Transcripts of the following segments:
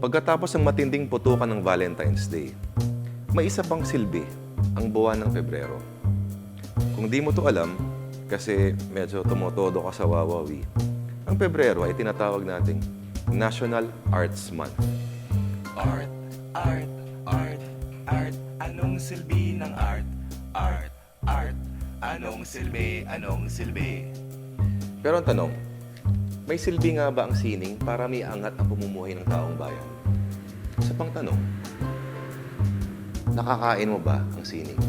Pagkatapos ng matinding putukan ng Valentine's Day, may isa pang silbi ang buwan ng Pebrero. Kung di mo to alam, kasi medyo tumotodo ka sa wawawi, ang Pebrero ay tinatawag nating National Arts Month. Art, art, art, art Anong silbi ng art? Art, Anong silbi, anong silbi? Pero ang tanong, may silbi nga ba ang sining para may angat ang pamumuhay ng taong bayan? Sa pang tanong, nakakain mo ba ang sining?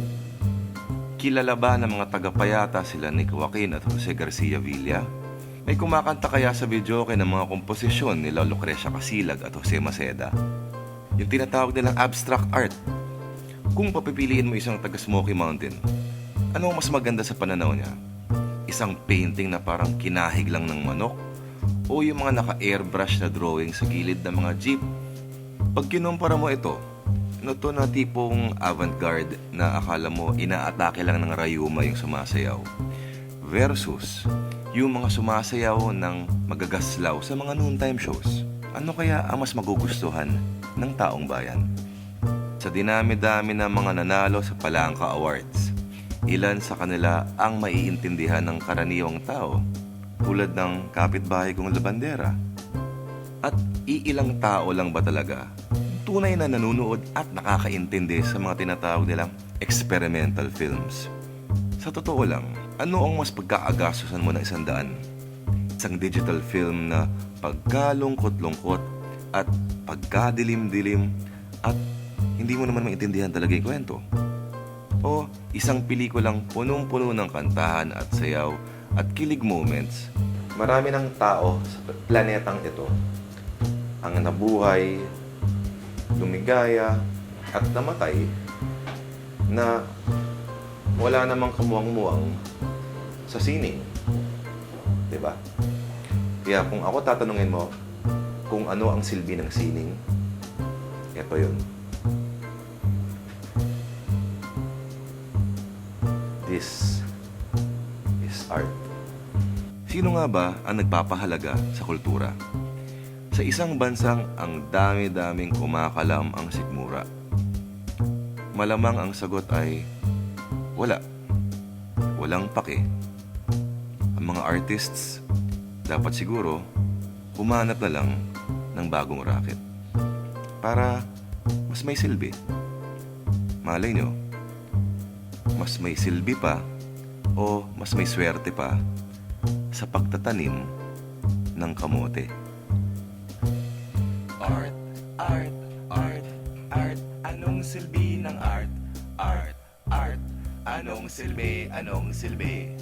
Kilala ba ng mga tagapayata sila ni Joaquin at Jose Garcia Villa? May kumakanta kaya sa video ng mga komposisyon nila Lucrecia Casilag at Jose Maceda? Yung tinatawag nilang abstract art. Kung papipiliin mo isang taga Smoky Mountain, ano mas maganda sa pananaw niya? Isang painting na parang kinahig lang ng manok? O yung mga naka-airbrush na drawing sa gilid ng mga jeep? Pag kinumpara mo ito, ano to na tipong avant-garde na akala mo inaatake lang ng rayuma yung sumasayaw versus yung mga sumasayaw ng magagaslaw sa mga noontime shows. Ano kaya ang mas magugustuhan ng taong bayan? Sa dinami-dami ng mga nanalo sa Palangka Awards, ilan sa kanila ang maiintindihan ng karaniwang tao tulad ng kapitbahay kong labandera. At iilang tao lang ba talaga tunay na nanunood at nakakaintindi sa mga tinatawag nilang experimental films? Sa totoo lang, ano ang mas pagkaagasusan mo ng isang daan? Isang digital film na pagkalungkot-lungkot at pagkadilim-dilim at hindi mo naman maintindihan talaga yung kwento. O isang pelikulang punong-puno ng kantahan at sayaw at kilig moments Marami ng tao sa planetang ito ang nabuhay, lumigaya, at namatay na wala namang kamuang-muang sa sining. ba? Kaya kung ako tatanungin mo kung ano ang silbi ng sining, ito yun. This is art. Sino nga ba ang nagpapahalaga sa kultura? Sa isang bansang ang dami-daming kumakalam ang sikmura. Malamang ang sagot ay wala. Walang pake. Ang mga artists dapat siguro humanap na lang ng bagong racket. Para mas may silbi. Malay nyo, mas may silbi pa o mas may swerte pa sa pagtatanim ng kamote. Art, art, art, art. Anong silbi ng art? Art, art. Anong silbi, anong silbi?